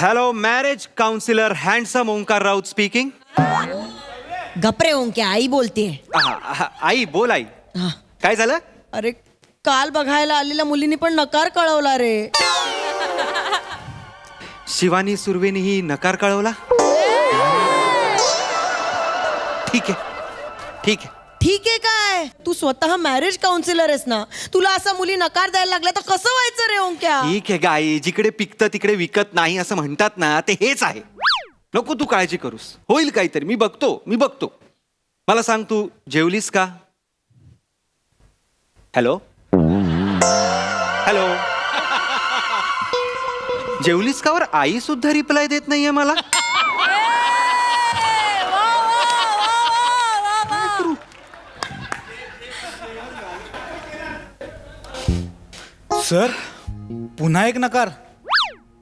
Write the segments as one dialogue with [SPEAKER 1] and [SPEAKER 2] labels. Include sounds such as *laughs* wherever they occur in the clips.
[SPEAKER 1] Hello marriage counsellor handsome Omkar Raut speaking
[SPEAKER 2] गपरे ओंके आई बोलतेय
[SPEAKER 1] आई बोल आई.
[SPEAKER 2] हा.
[SPEAKER 1] काय झालं?
[SPEAKER 2] अरे काल बघायला आलेल्या मुलीने पण नकार कळवला रे.
[SPEAKER 1] शिवानी सुर्वेनीही नकार कळवला? ठीक आहे ठीक आहे.
[SPEAKER 2] ठीक आहे काय? तू स्वतः मॅरेज काउन्सिलर आहेस ना? तुला असा मुली नकार द्यायला लागला तर कसं व्हायचं रे ओंक्या?
[SPEAKER 1] ठीक आहे गाई जिकडे पिकतं तिकडे विकत नाही असं म्हणतात ना ते हेच आहे. नको तू काळजी करूस. होईल काहीतरी मी बघतो मी बघतो. मला सांग तू जेवलीस का? हॅलो? हॅलो? जेवलीस का वर आई सुद्धा रिप्लाय देत नाहीये मला?
[SPEAKER 3] सर पुन्हा एक नकार.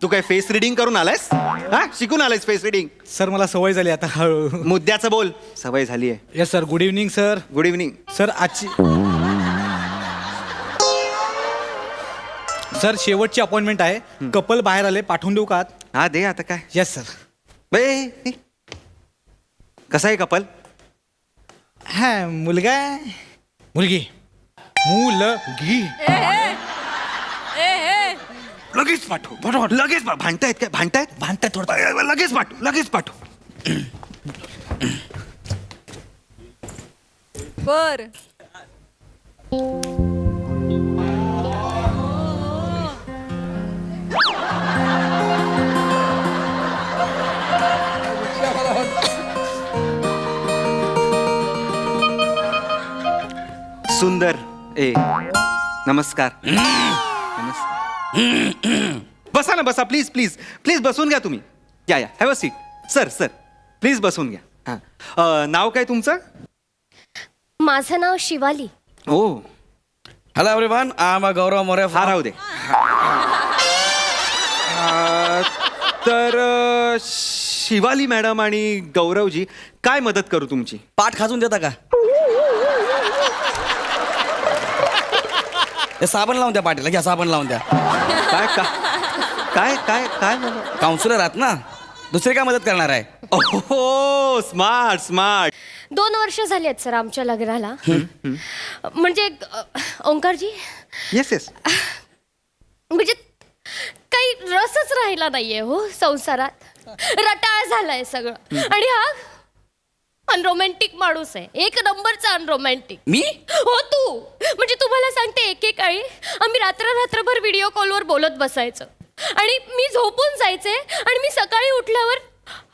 [SPEAKER 1] तू काय फेस रिडिंग करून आलायस? हा? शिकून आलायस फेस रिडिंग
[SPEAKER 3] सर मला सवय झाली आता हळू
[SPEAKER 1] मुद्द्याचं बोल. सवय झाली आहे
[SPEAKER 3] yes sir good evening sir
[SPEAKER 1] good evening
[SPEAKER 3] sir आजची सर शेवटची अपॉइंटमेंट आहे. कपल बाहेर आले. पाठवून देऊ का
[SPEAKER 1] हा दे आता काय?
[SPEAKER 3] येस सर
[SPEAKER 1] बे हे. कसा आहे कपल?
[SPEAKER 3] हा मुलगा आहे. मुलगी. मुलगी.
[SPEAKER 1] लगेच पाठव. पाठव लगेच भांडतायत काय? भांडतायत?
[SPEAKER 3] भांडताय थोडं.
[SPEAKER 1] अ, लगेच पाठव लगेच पाठव.
[SPEAKER 4] बर.
[SPEAKER 1] सुंदर. ए नमस्कार. नमस्कार. बसा ना बसा. प्लीज प्लीज प्लीज बसून घ्या तुम्ही. या या. Have a seat sir sir please बसून घ्या. हां. अ, नाव काय तुमचं?
[SPEAKER 5] माझं नाव शिवाली.
[SPEAKER 1] ओ.
[SPEAKER 6] Hello everyone I am Gaurav More
[SPEAKER 1] हा राहू दे. अ, तर अ, शिवाली मॅडम आणि गौरवजी काय मदत करू तुमची?
[SPEAKER 6] पाठ खाजून देता का? हे साबण लावून द्या पाठीला घ्या साबण लावून द्या.
[SPEAKER 1] काय काय काय काय काय
[SPEAKER 6] काउन्सिलर आहात ना दुसरी काय मदत करणार आहे?
[SPEAKER 1] ओहो स्मार्ट स्मार्ट
[SPEAKER 5] दोन वर्ष झाली आहेत सर आमच्या लग्नाला. म्हणजे अ, ओंकारजी?
[SPEAKER 1] येस येस
[SPEAKER 5] म्हणजे काही रसच राहिला नाहीये हो संसारात. रटाळ झालाय सगळं. आणि हा अनरोमॅन्टिक माणूस आहे. एक नंबरचा अनरोमॅन्टिक
[SPEAKER 6] मी?
[SPEAKER 5] हो तू. म्हणजे तुम्हाला सांगते एकेकाळी आम्ही रात्र रात्रभर व्हिडिओ कॉलवर बोलत बसायचं. आणि मी झोपून जायचे आणि मी सकाळी उठल्यावर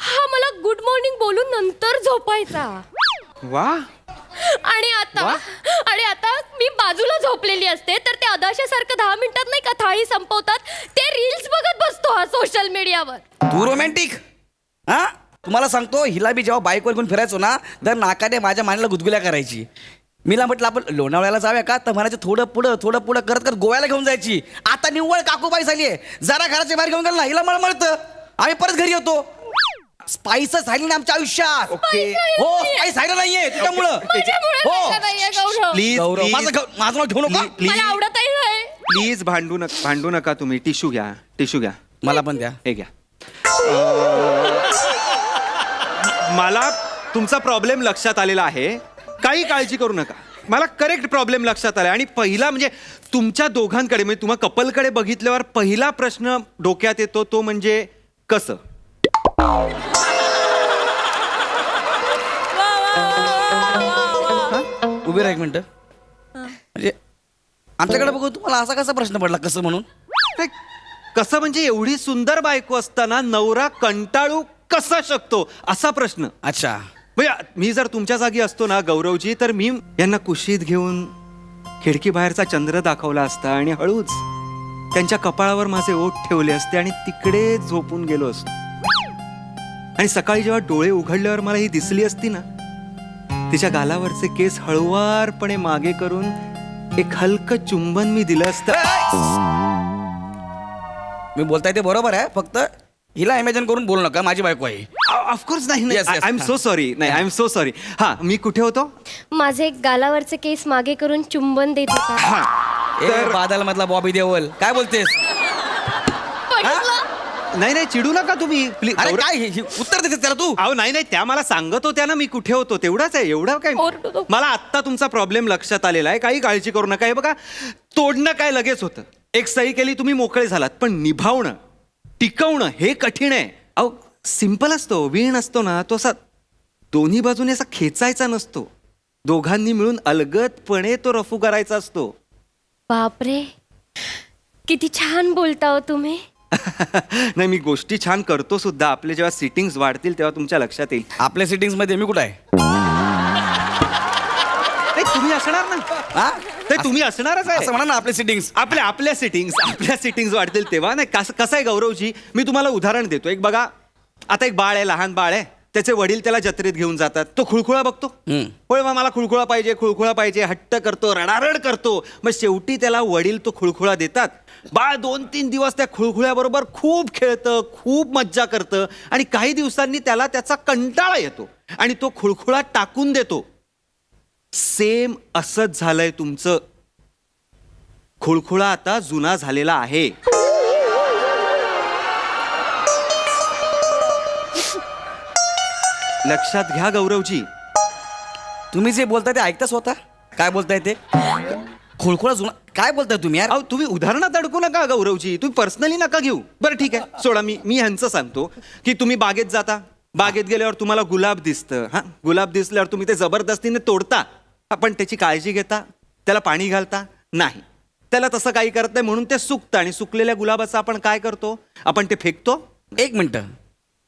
[SPEAKER 5] हा मला गुड मॉर्निंग बोलून नंतर झोपायचा.
[SPEAKER 1] वा.
[SPEAKER 5] आणि आता आणि आता मी बाजूला झोपलेली असते तर ते अदाशासारखं दहा मिनिटात नाही का थाळी संपवतात? ते रील्स बघत बसतो हा सोशल मीडियावर
[SPEAKER 6] तू रोमॅन्टिक हा? तुम्हाला सांगतो हिला बी जेव्हा बाईकवर घेऊन फिरायचो ना तर नाकाने माझ्या मानेला गुदगुल्या करायची. मीला म्हटलं आपण लोणावळ्याला जाऊया का? तर म्हणायचं थोडं पुढं थोडं पुढं करत करत गोव्याला घेऊन जायची. आता निव्वळ काकूबाई झाली आहे जरा घराच्या बाहेर घेऊन गेला ना हिला मळमळतं. आम्ही परत घरी येतो. स्पाइसच झाली ना आमच्या आयुष्यात.
[SPEAKER 1] ओके
[SPEAKER 6] हो स्पाइस झालं नाहीये त्याच्यामुळं.
[SPEAKER 5] माझ्यामुळे
[SPEAKER 6] हो.
[SPEAKER 5] झालं नाहीये, गौरव.
[SPEAKER 1] प्लीज
[SPEAKER 6] गौरव माझं माझं नाव घेऊ नका.
[SPEAKER 5] मला आवडतही नाही.
[SPEAKER 1] प्लीज भांडू नका भांडू नका तुम्ही. टिश्यू घ्या टिश्यू घ्या.
[SPEAKER 6] मला पण द्या.
[SPEAKER 1] हे घ्या. अं, मला तुमचा प्रॉब्लेम लक्षात आलेला आहे. काही काळजी करू नका. मला करेक्ट प्रॉब्लेम लक्षात आला आणि पहिला म्हणजे तुमच्या दोघांकडे म्हणजे तुम्हा कपलकडे बघितल्यावर पहिला प्रश्न डोक्यात येतो तो म्हणजे कसं?
[SPEAKER 6] उभी राहा एक मिनिट. म्हणजे आमच्याकडे बघू तुम्हाला असा कसा प्रश्न पडला कसं म्हणून?
[SPEAKER 1] नाही, कसं म्हणजे एवढी सुंदर बायको असताना नवरा कंटाळू कसा शकतो? असा प्रश्न.
[SPEAKER 6] अच्छा.
[SPEAKER 1] म्हणजे मी जर तुमच्या जागी असतो ना गौरवजी तर मी यांना कुशीत घेऊन खिडकी बाहेरचा चंद्र दाखवला असता आणि हळूच त्यांच्या कपाळावर माझे ओठ ठेवले असते आणि तिकडे झोपून गेलो असतो. आणि सकाळी जेव्हा डोळे उघडल्यावर मला ही दिसली असती ना तिच्या गालावरचे केस हळुवारपणे मागे करून एक हलकं चुंबन मी दिलं असतं.
[SPEAKER 6] मी बोलताय ते बरोबर आहे फक्त हिला इमॅजिन करून बोलू नका माझी बायको आहे.
[SPEAKER 1] ऑफकोर्स नाही
[SPEAKER 6] Yes, yes.
[SPEAKER 1] I am so sorry नाही आय एम सो सॉरी हा मी कुठे होतो?
[SPEAKER 5] माझे गालावरचे केस मागे करून चुंबन देत होता.
[SPEAKER 1] हा.
[SPEAKER 6] ए बादल मधला बॉबी देवल काय बोलतेस?
[SPEAKER 1] नाही नाही चिडू नका तुम्ही. प्लीज
[SPEAKER 6] अरे काय हे- हे उत्तर देते त्याला तू?
[SPEAKER 1] अहो नाही नाही त्या मला सांगत होत्या ना मी कुठे होतो. तेवढाच आहे एवढा काय
[SPEAKER 5] ओरडू नको.
[SPEAKER 1] मला आत्ता तुमचा प्रॉब्लेम लक्षात आलेला आहे. काही काळजी करू नका. हे बघा तोडणं काय लगेच होतं. एक सही केली तुम्ही मोकळे झालात. पण निभावणं. टिकवणं हे कठीण आहे. अहो सिंपल असतो वीण असतो ना तो असा दोन्ही बाजूने असा खेचायचा नसतो. दोघांनी मिळून अलगदपणे तो रफू करायचा असतो.
[SPEAKER 5] बापरे. किती छान बोलता हो तुम्ही. *laughs*
[SPEAKER 1] नाही मी गोष्टी छान करतो सुद्धा. आपले जेव्हा सिटिंग्स वाढतील तेव्हा तुमच्या लक्षात येईल.
[SPEAKER 6] आपल्या सिटिंग्समध्ये मी कुठं आहे?
[SPEAKER 1] असणार ना?
[SPEAKER 6] हा?
[SPEAKER 1] नाही तुम्ही असणारच आहे.
[SPEAKER 6] असं म्हणा ना आपले सिटिंग्स
[SPEAKER 1] आपल्या आपल्या सिटिंग्स आपल्या सिटिंग्स वाढतील तेव्हा. नाही कसं कसं आहे गौरवजी? मी तुम्हाला उदाहरण देतो. एक बघा आता एक बाळ आहे लहान बाळ आहे. त्याचे वडील त्याला जत्रेत घेऊन जातात. तो खुळखुळा बघतो. होय मग मला खुळखुळा पाहिजे खुळखुळा पाहिजे हट्ट करतो रडारड करतो. मग शेवटी त्याला वडील तो खुळखुळा देतात. बाळ दोन तीन दिवस त्या खुळखुळ्याबरोबर खूप खेळतं खूप मज्जा करतं आणि काही दिवसांनी त्याला त्याचा कंटाळा येतो आणि तो खुळखुळा टाकून देतो. सेम असंच झालंय तुमचं. खुळखुळा आता जुना झालेला आहे. लक्षात घ्या गौरवजी.
[SPEAKER 6] तुम्ही जे बोलताय ते ऐकता स्वतः काय बोलताय ते? खुळखुळा जुना काय बोलताय तुम्ही यार?
[SPEAKER 1] अहो तुम्ही उदाहरणात अडकू नका गौरवजी. तुम्ही पर्सनली नका घेऊ. बरं ठीक आहे. सोडा मी मी ह्यांचं सांगतो. की तुम्ही बागेत जाता. बागेत गेल्यावर तुम्हाला गुलाब दिसतं. हा? गुलाब दिसल्यावर तुम्ही ते जबरदस्तीने तोडता. आपण त्याची काळजी घेता त्याला पाणी घालता? नाही. त्याला तसं काही करत नाही म्हणून ते सुकतं आणि सुकलेल्या गुलाबाचं आपण काय करतो? आपण ते फेकतो?
[SPEAKER 6] एक मिनिट.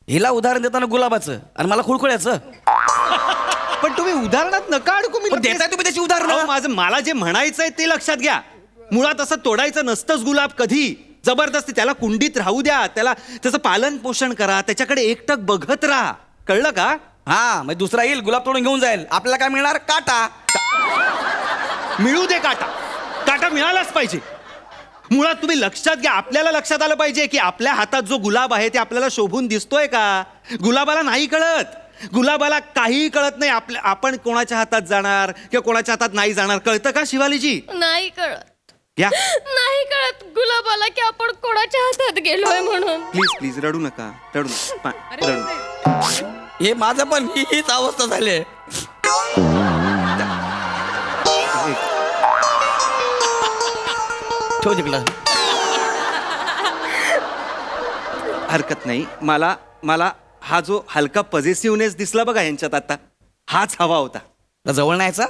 [SPEAKER 6] हिला उदाहरण देताना गुलाबाचं आणि मला खुळखुळ्याचं.
[SPEAKER 1] पण तुम्ही उदाहरणात नका अडकू मी
[SPEAKER 6] पण देताय तुम्ही त्याची
[SPEAKER 1] अहो,
[SPEAKER 6] उदाहरण
[SPEAKER 1] माझं मला जे म्हणायचंय ते लक्षात घ्या. मुळात असं तोडायचं नसतंच गुलाब कधी. जबरदस्ती त्याला कुंडीत राहू द्या त्याला त्याचं पालन पोषण करा त्याच्याकडे एकटक बघत राहा. कळलं का?
[SPEAKER 6] हा मग दुसरा येईल गुलाब तोडून घेऊन जाईल. आपल्याला काय मिळणार? काटा.
[SPEAKER 1] मिळू दे काटा. काटा मिळालाच पाहिजे. मुळात तुम्ही लक्षात घ्या आपल्याला लक्षात आलं पाहिजे की आपल्या हातात जो गुलाब आहे ते आपल्याला शोभून दिसतोय का? गुलाबाला नाही कळत. गुलाबाला काहीही कळत नाही. आपल्या आपण कोणाच्या हातात जाणार किंवा कोणाच्या हातात नाही जाणार कळतं का शिवालीजी?
[SPEAKER 5] नाही कळत.
[SPEAKER 1] या.
[SPEAKER 5] नाही कळत गुलाबाला की आपण कोणाच्या हातात गेलोय म्हणून.
[SPEAKER 1] प्लीज प्लीज रडू नका. रडू नका. पा- रडू नका.
[SPEAKER 6] हे माझं पण ही- हीच अवस्था झाली आहे. ठेव तिकडं.
[SPEAKER 1] हरकत नाही. मला मला हा जो हलका पॉझिटिव्हनेस दिसला बघा यांच्यात आता हाच हवा होता.
[SPEAKER 6] जवळ नाहीचा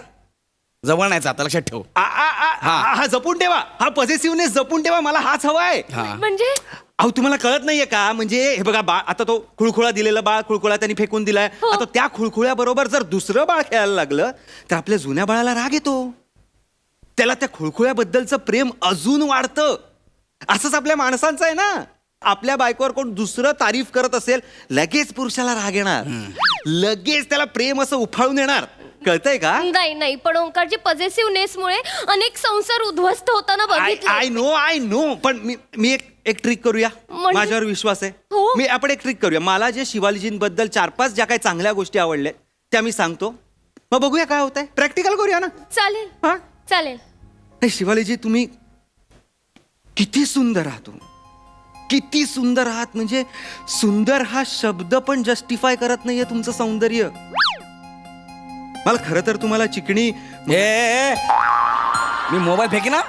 [SPEAKER 6] जवळ नाहीचा आता लक्षात ठेव.
[SPEAKER 1] आ, आ, हा. हा जपून ठेवा. हा पॉझिटिव्हनेस जपून ठेवा. मला हाच हवा आहे
[SPEAKER 6] हा
[SPEAKER 5] म्हणजे?
[SPEAKER 1] अहो तुम्हाला कळत नाहीये का? म्हणजे हे बघा बाळ आता तो खुळखुळा दिलेला बाळ खुळखुळा त्यांनी फेकून दिलाय.
[SPEAKER 5] हो.
[SPEAKER 1] आता त्या खुळखुळ्या बरोबर जर दुसरं बाळ खेळायला लागलं तर आपल्या जुन्या बाळाला राग येतो. त्याला त्या खुळखुळ्याबद्दलचं प्रेम अजून वाढतं. असंच आपल्या माणसांचं आहे ना. आपल्या बायकोवर कोण दुसरं तारीफ करत असेल लगेच पुरुषाला राग येणार. लगेच त्याला प्रेम असं उफाळून येणार. कळतंय का?
[SPEAKER 5] नाही नाही पण ओंकारची पॉझिटिव्हनेस मुळे अनेक संसार उद्ध्वस्त होताना बघितले
[SPEAKER 1] आय नो आय नो पण मी मी एक एक ट्रिक करूया?
[SPEAKER 5] म्हणजे?
[SPEAKER 1] माझ्यावर विश्वास आहे.
[SPEAKER 5] हो.
[SPEAKER 1] मी आपण एक ट्रिक करूया. मला जे शिवाजींबद्दल चार पाच ज्या काही चांगल्या गोष्टी आवडल्या त्या मी सांगतो. मग बघूया काय होतंय. प्रॅक्टिकल करूया ना?
[SPEAKER 5] चालेल.
[SPEAKER 1] हा?
[SPEAKER 5] चालेल.
[SPEAKER 1] हे शिवालीजी तुम्ही किती सुंदर आहात तुम्ही. किती सुंदर आहात. म्हणजे सुंदर हा शब्द पण जस्टिफाय करत नाहीये तुमचं सौंदर्य. मला खरं तर तुम्हाला चिकणी
[SPEAKER 6] ए, ए मी मोबाईल फेकी ना?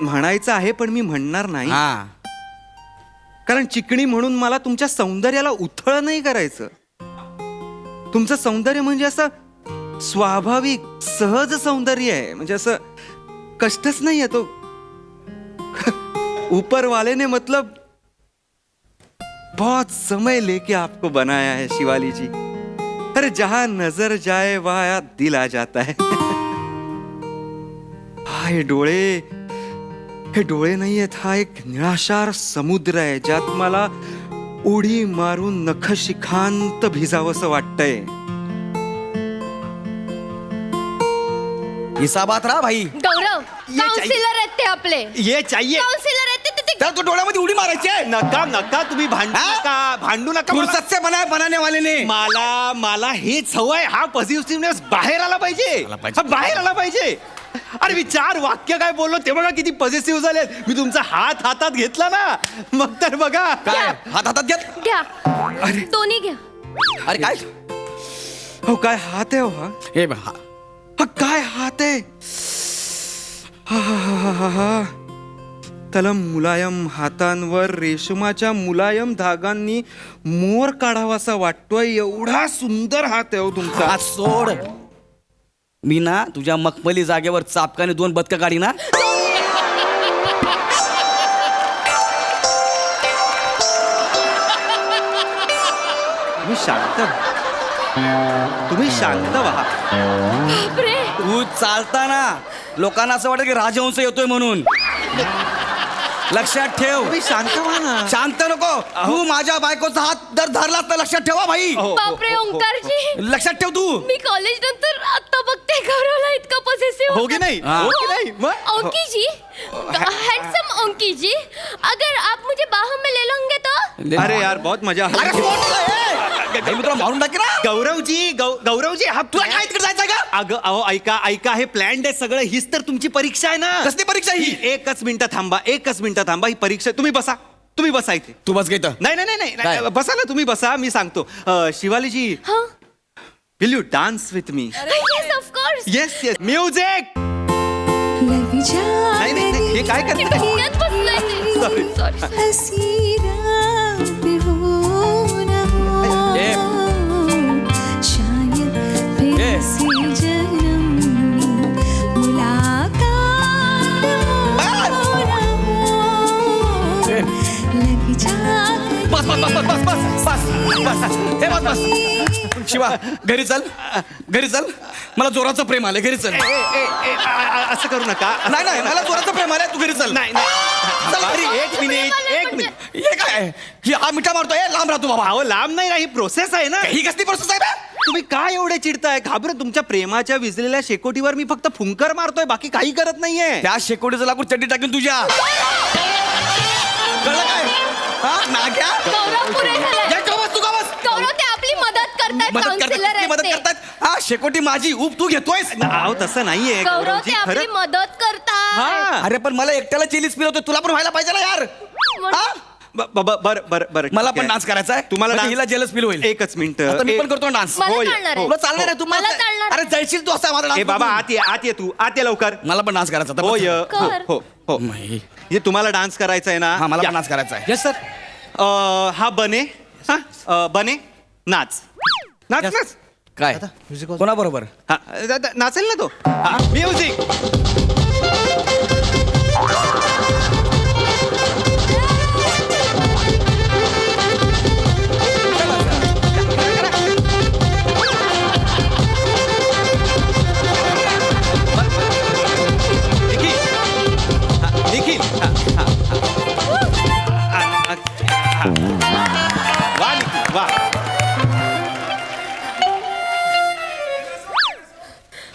[SPEAKER 1] म्हणायचं आहे पण मी म्हणणार नाही.
[SPEAKER 6] हा.
[SPEAKER 1] कारण चिकणी म्हणून मला तुमच्या सौंदर्याला उथळ नाही करायचं. तुमचं सौंदर्य म्हणजे असं स्वाभाविक सहज सौंदर्य आहे. म्हणजे असं कष्टच नाही आहे तो. *laughs* ऊपर वाले ने मतलब बहुत समय लेके आपको बनाया है शिवाली जी अरे जहां नजर जाए वहां दिल आ जाता है। हा हे डोळे हे डोळे नाही आहेत हा एक निळाशार समुद्र आहे ज्यात मला उडी मारून नखशिखांत भिजावंसं वाटतंय
[SPEAKER 6] हिसाबात राहा भाई?
[SPEAKER 5] गौरव
[SPEAKER 1] ये चाहिए.
[SPEAKER 5] काउन्सिलर आहेत ते आपले
[SPEAKER 1] ये चाहिए।
[SPEAKER 5] काउन्सिलर
[SPEAKER 6] त्याला तू डोळ्यामध्ये उडी मारायची आहे.
[SPEAKER 1] नका नका तुम्ही भांडू
[SPEAKER 6] हा?
[SPEAKER 1] नका. भांडू नका मला-
[SPEAKER 6] फुर्सत से बनाय बनाने वाले ने
[SPEAKER 1] मला मला हेच हवंय हा पॉझिटिव्हनेस बाहेर आला पाहिजे.
[SPEAKER 6] आला पाहिजे.
[SPEAKER 1] हा बाहेर आला पाहिजे. अरे मी चार वाक्य काय बोललो ते बघा किती पॉझिटिव्ह झाले. मी तुमचा हात हातात घेतला ना. मग तर बघा.
[SPEAKER 6] काय? हात हातात घेत?
[SPEAKER 5] घ्या. दोन्ही घ्या.
[SPEAKER 6] अरे काय?
[SPEAKER 1] हो काय हात आहे हो हा?
[SPEAKER 6] हे बघ, हा.
[SPEAKER 1] हा काय हात आहे? हा, हा, हा, हा, हा, हा. त्याला मुलायम हातांवर रेशमाच्या मुलायम धागांनी मोर काढावासा वाटतोय एवढा सुंदर हात आहे हो तुमचा.
[SPEAKER 6] सोड. मी ना तुझ्या मखमली जागेवर चापकाने दोन बदक काढी ना
[SPEAKER 1] तुम्ही शांत व्हा. तुम्ही शांत व्हा.
[SPEAKER 5] बापरे.
[SPEAKER 6] तू चालताना लोकांना असं वाटतं की राजहंस येतोय म्हणून. लक्षात ठेव.
[SPEAKER 1] तुम्ही शांत व्हा ना.
[SPEAKER 6] शांत नको. तू माझ्या बायकोचा हात जर धरला तर लक्षात ठेवा भाई.
[SPEAKER 1] हो, हो,
[SPEAKER 5] बापरे
[SPEAKER 1] हो, हो.
[SPEAKER 5] ओंकारजी.
[SPEAKER 6] लक्षात ठेव तू.
[SPEAKER 5] मी कॉलेज नंतर आता बघते गौरवला इतका पॉझिटिव्ह
[SPEAKER 1] हो की नाही?
[SPEAKER 6] हाँ.
[SPEAKER 1] हो की नहीं? मग? हो.
[SPEAKER 5] ओंकी जी हैंडसम ओंकी जी अगर आप मुझे बाहों में ले लोगे तो?
[SPEAKER 1] अरे यार बहुत मजा
[SPEAKER 6] अरे
[SPEAKER 1] आली.
[SPEAKER 6] सोड तुला, ए! भाई, मी तुला मारून टाकी ना.
[SPEAKER 1] गौरवजी गौ- गौरवजी हा
[SPEAKER 6] तुला काय? तिकडे जायचंय का?
[SPEAKER 1] अगं अहो ऐका ऐका हे प्लॅन आहे सगळं. हीच तर तुमची परीक्षा आहे ना.
[SPEAKER 6] कसली परीक्षा ही?
[SPEAKER 1] एकच मिनिटं थांबा एकच मिनिटं थांबा. ही परीक्षा तुम्ही बसा. तुम्ही बसा इथे.
[SPEAKER 6] तू बस घेत
[SPEAKER 1] नाही नाही नाही, नाही.
[SPEAKER 6] काय?
[SPEAKER 1] नाही बसा ना तुम्ही बसा मी सांगतो. अं, शिवालीजी
[SPEAKER 5] हाँ?
[SPEAKER 1] Will you dance with me
[SPEAKER 5] yes of course
[SPEAKER 1] yes yes music नाही नाही नाही, हे काय करताय
[SPEAKER 5] धुक्यात
[SPEAKER 6] बस बस बस बस बस बस हे बस बस. शिवा घरी चल. घरी चल. मला जोराचं प्रेम आलंय. घरी चल.
[SPEAKER 1] असं करू नका.
[SPEAKER 6] नाही नाही मला जोराचं प्रेम आलंय. तू घरी चल.
[SPEAKER 1] नाही एक मिनिट एक मिनिट.
[SPEAKER 6] हे काय? हे हा मिठा मारतोय. लांब राहतो बाबा.
[SPEAKER 1] अहो लांब नाही ना ही प्रोसेस आहे ना.
[SPEAKER 6] ही कसली प्रोसेस आहे
[SPEAKER 1] तुम्ही काय एवढे चिडताय? घाबर. तुमच्या प्रेमाच्या विजलेल्या शेकोटीवर मी फक्त फुंकर मारतोय बाकी काही करत नाहीये.
[SPEAKER 6] त्या शेकोटीचं लाकूड चड्डी टाकून तुझ्या.
[SPEAKER 5] मदत
[SPEAKER 6] करतात मदत. करतात? हा शेकोटी माझी उप तू घेतोयस?
[SPEAKER 1] अहो तसं नाहीये.
[SPEAKER 5] गौरव
[SPEAKER 1] गौरवजी,
[SPEAKER 5] ते आपली
[SPEAKER 1] खरं
[SPEAKER 5] मदत करतात.
[SPEAKER 1] हा.
[SPEAKER 6] अरे पण मला एकट्याला चिलीज पिल होतं. तुला पण व्हायला पाहिजे ना यार. हा?
[SPEAKER 1] ब- ब- ब- बर बर बर.
[SPEAKER 6] मला
[SPEAKER 1] ठीक
[SPEAKER 6] पण
[SPEAKER 1] आहे.
[SPEAKER 6] डान्स करायचा आहे.
[SPEAKER 1] तुम्हाला
[SPEAKER 6] म्हणजे
[SPEAKER 1] dance-
[SPEAKER 6] हिला जेलस फील होईल.
[SPEAKER 1] एकच मिनिट.
[SPEAKER 6] आता मी पण करतो डान्स
[SPEAKER 5] मला
[SPEAKER 1] होय,
[SPEAKER 5] चालणार आहे.
[SPEAKER 6] तुला चालणार आहे तू
[SPEAKER 5] मला
[SPEAKER 6] मस्त-
[SPEAKER 5] चालणार.
[SPEAKER 6] अरे जळशील तू असा माझा
[SPEAKER 1] ए बाबा
[SPEAKER 6] बघून.
[SPEAKER 1] आत ये आत ये तू. आत ये लवकर.
[SPEAKER 6] मला पण डान्स करायचा होता.
[SPEAKER 1] होय
[SPEAKER 6] बस.
[SPEAKER 1] हो
[SPEAKER 5] कर.
[SPEAKER 1] हो हो
[SPEAKER 6] नाही.
[SPEAKER 1] हे तुम्हाला डान्स करायचा आहे ना?
[SPEAKER 6] हा मला
[SPEAKER 1] या.
[SPEAKER 6] पण डान्स करायचा आहे.
[SPEAKER 3] येस सर
[SPEAKER 1] अं, हा बने. हा? अं, बने. नाच. नाच. नाच.
[SPEAKER 6] काय?
[SPEAKER 3] music was-
[SPEAKER 6] कोणा बरोबर
[SPEAKER 1] हा द- द- नाचेल ना तो. म्युझिक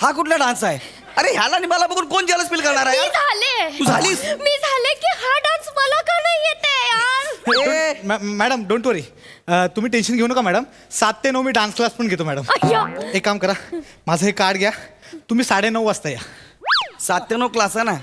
[SPEAKER 1] हा
[SPEAKER 6] कुठला डान्स आहे? अरे ह्याला आणि मला बघून कोण जेलस फील करणार आहे
[SPEAKER 5] मी? झाले.
[SPEAKER 6] तू झालीस?
[SPEAKER 5] मी झाले की हा डान्स मला का नाही येते यार?
[SPEAKER 6] ए,
[SPEAKER 3] मॅ- मॅडम डोंट वरी तुम्ही टेन्शन घेऊ नका मॅडम. सात ते नऊ मी डान्स क्लास पण घेतो मॅडम. एक काम करा. माझं हे कार्ड घ्या. तुम्ही साडेनऊ वाजता या.
[SPEAKER 6] सात ते नऊ क्लास आहे ना?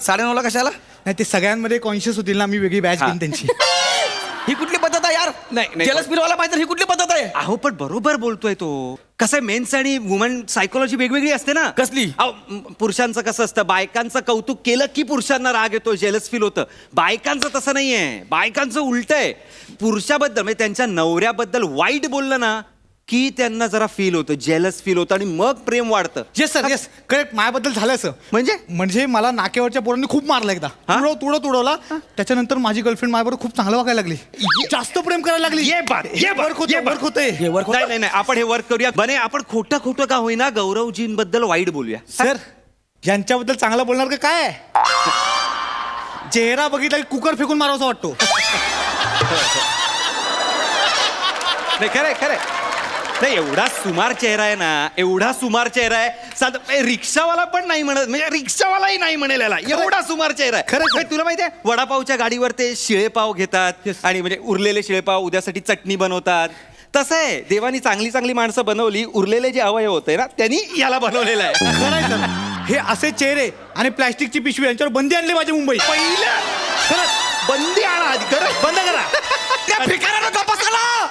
[SPEAKER 6] साडे ला कशाला?
[SPEAKER 3] नाही ते सगळ्यांमध्ये कॉन्शियस होतील ना मी वेगळी बॅच
[SPEAKER 1] हा.
[SPEAKER 3] घेईन त्यांची. *laughs*
[SPEAKER 6] ही कुठली आहे यार?
[SPEAKER 1] नाही, नाही.
[SPEAKER 6] जेलस फील व्हायला पाहिजे ही कुठली पद्धत आहे?
[SPEAKER 1] अहो पण बरोबर बोलतोय तो. कसं आहे मेन्स आणि वुमन सायकोलॉजी वेगवेगळी असते ना?
[SPEAKER 6] कसली?
[SPEAKER 1] अहो, म, पुरुषांचं कसं असतं बायकांचं कौतुक केलं की पुरुषांना राग येतो जेलस फील होतं. बायकांचं तसं नाहीये. बायकांचं उलट आहे. पुरुषाबद्दल म्हणजे त्यांच्या नवऱ्याबद्दल वाईट बोललं ना की त्यांना जरा फील होतं जेलस फील होतं आणि मग प्रेम वाढतं.
[SPEAKER 3] येस सर येस करेक्ट माझ्याबद्दल झालं असं
[SPEAKER 1] म्हणजे?
[SPEAKER 3] म्हणजे मला नाकेवरच्या पोरांनी खूप मारलं एकदा.
[SPEAKER 1] हा?
[SPEAKER 3] तुडव तुडव तुडवला. त्याच्यानंतर माझी गर्लफ्रेंड माझ्याबरोबर खूप चांगलं वागायला लागली. जास्त प्रेम करायला लागली.
[SPEAKER 1] ये बात, बात,
[SPEAKER 3] वर्क होतं. वर्क होतंय
[SPEAKER 6] हे. work
[SPEAKER 1] नाही नाही नाही. आपण हे वर्क करूया. बने आपण खोटं खोटं का होईना गौरवजींबद्दल वाईट बोलूया.
[SPEAKER 3] सर यांच्याबद्दल चांगलं बोलणार का काय? चेहरा बघितला की कुकर फेकून मारावासा वाटतो. *laughs*
[SPEAKER 1] नाही खरंय खरंय. नाही एवढा सुमार चेहरा आहे ना एवढा सुमार चेहरा आहे. साधा रिक्षावाला पण नाही म्हणत म्हणजे रिक्षावालाही नाही म्हणेल याला. एवढा सुमार चेहरा आहे.
[SPEAKER 3] खरंय,
[SPEAKER 1] म्हणजे तुला माहिती आहे वडापावच्या गाडीवर ते शिळेपाव घेतात. आणि म्हणजे उरलेले शिळेपाव उद्यासाठी चटणी बनवतात. तसं आहे देवानी चांगली चांगली माणसं बनवली उरलेले जे अवयव होते ना त्यांनी याला बनवलेलं आहे.
[SPEAKER 3] खरं आहे, सर हे असे चेहरे आणि प्लॅस्टिकची पिशवी यांच्यावर बंदी आणली माझी मुंबई
[SPEAKER 4] पहिलं. खरंच. बंदी आणा आधी खरंच बंद करा. *laughs*
[SPEAKER 6] त्या भिकाऱ्यानं गप्पा झाला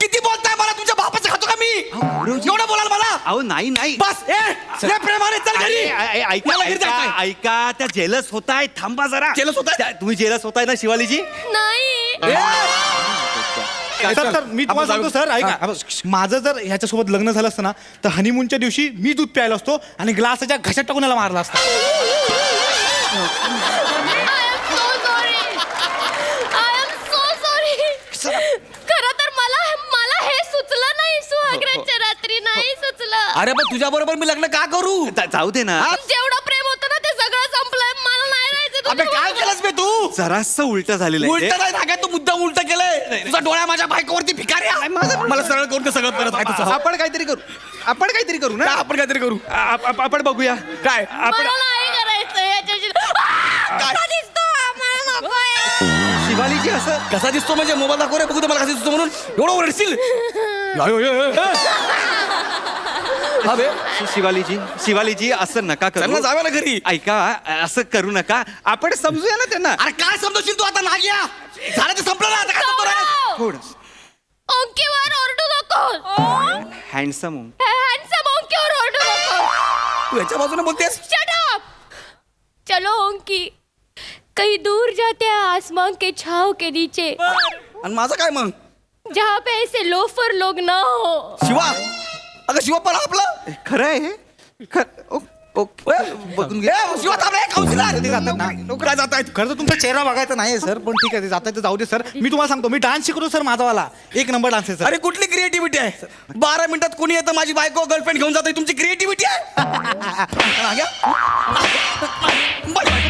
[SPEAKER 6] किती बोलताय मला तुमच्या बापाचं खातो का मी.
[SPEAKER 1] गौरवजी.
[SPEAKER 6] एवढं बोलाल मला?
[SPEAKER 1] अहो नाही नाही.
[SPEAKER 6] बस ए या प्रेमाने चल घरी.
[SPEAKER 4] ऐका
[SPEAKER 6] मला घरी
[SPEAKER 4] ऐका
[SPEAKER 6] जायचंय.
[SPEAKER 4] ऐका त्या जेलस होताय. थांबा जरा.
[SPEAKER 6] Jealous होताय?
[SPEAKER 4] त्या- तुम्ही जेलस होताय ना शिवालीजी?
[SPEAKER 5] नाही.
[SPEAKER 3] सर सर मी तुम्हाला सांगतो सर ऐका. माझं जर ह्याच्यासोबत लग्न झालं असतं ना तर हनीमूनच्या दिवशी मी दूध प्यायला असतो आणि ग्लासाच्या घशात टाकून याला मारला असता *laughs*
[SPEAKER 5] I am so sorry I am so sorry खरं तर मला मला हे सुचलं नाही सुहागराच्या रात्री नाही सुचलं
[SPEAKER 6] अरे पण तुझ्या बरोबर मी लग्न का करू?
[SPEAKER 1] जा- जाऊ दे ना.
[SPEAKER 5] जेवढं प्रेम होतं ना ते सगळं संपलंय मला नाही राहायचं
[SPEAKER 6] अबे काय. केलंस बे तू?
[SPEAKER 1] जरास उलट झालेलं आहे.
[SPEAKER 6] उलट
[SPEAKER 1] ते.
[SPEAKER 6] नाही धागा तू मुद्दाम उलट केलंय. तुझा डोळ्या माझ्या बायकोवरती भिकारी आहे. मला सरळ करून ते सगळं करत आहे तुझं.
[SPEAKER 1] आपण काहीतरी करू. आपण काहीतरी करू
[SPEAKER 6] का
[SPEAKER 1] ना
[SPEAKER 6] आपण काहीतरी करू?
[SPEAKER 1] आप- आप- आपण बघूया.
[SPEAKER 6] काय?
[SPEAKER 1] आपण
[SPEAKER 5] मला नाही करायचं याच्याशी कसा दिसतो? आम्हाला नकोय.
[SPEAKER 1] शिवालीजी असं
[SPEAKER 6] कसा दिसतो म्हणजे? मोबाईल दाखव रे बघू दे मला कसा दिसतो म्हणून. एवढं ओरडशील? या, या, या, या. हा बे.
[SPEAKER 1] शि- शिवालीजी शिवालीजी असं नका
[SPEAKER 6] चल ना
[SPEAKER 1] करू
[SPEAKER 6] ना घरी.
[SPEAKER 1] ऐका असं करू नका. आपण समजूया ना त्यांना.
[SPEAKER 6] अरे काय समजशील तू आता? नाग्या झालं ते संपलं ना आता काय समजतो रे?
[SPEAKER 5] गौरव,
[SPEAKER 1] थोडं
[SPEAKER 5] ओंकीवर ओरडू नको.
[SPEAKER 1] हँडसम
[SPEAKER 5] हॅन्डसम ओंकीवर ओरडू नको.
[SPEAKER 6] तू याच्या बाजूने बोलतेस?
[SPEAKER 5] शट अप चलो ओंकी. कहीं दूर जाते हैं आसमान के छाव के नीचे.
[SPEAKER 6] आणि माझं काय मग?
[SPEAKER 5] जहाँ पे ऐसे लोफर लोग ना हो.
[SPEAKER 6] शिवा. अगं शिवा पण आपलं.
[SPEAKER 1] खरं आहे हे? खर- ओ- ओ- बघून घे.
[SPEAKER 6] ए, शिवा थांब रे, काउन्सिलर.
[SPEAKER 3] ते जातात ना
[SPEAKER 6] काय जात आहेत
[SPEAKER 3] खरं तर तुमचा चेहरा बघायचा नाही सर पण ठीक आहे ते जाता ते जाऊ दे सर. मी तुम्हाला सांगतो मी डान्स शिकवतो सर माझावाला. एक नंबर डान्स आहे सर.
[SPEAKER 6] अरे कुठली क्रिएटिव्हिटी आहे? बारा मिनिटात कोणी येतं माझी बायको गर्लफ्रेंड घेऊन जाते तुमची क्रिएटिव्हिटी आहे? *laughs*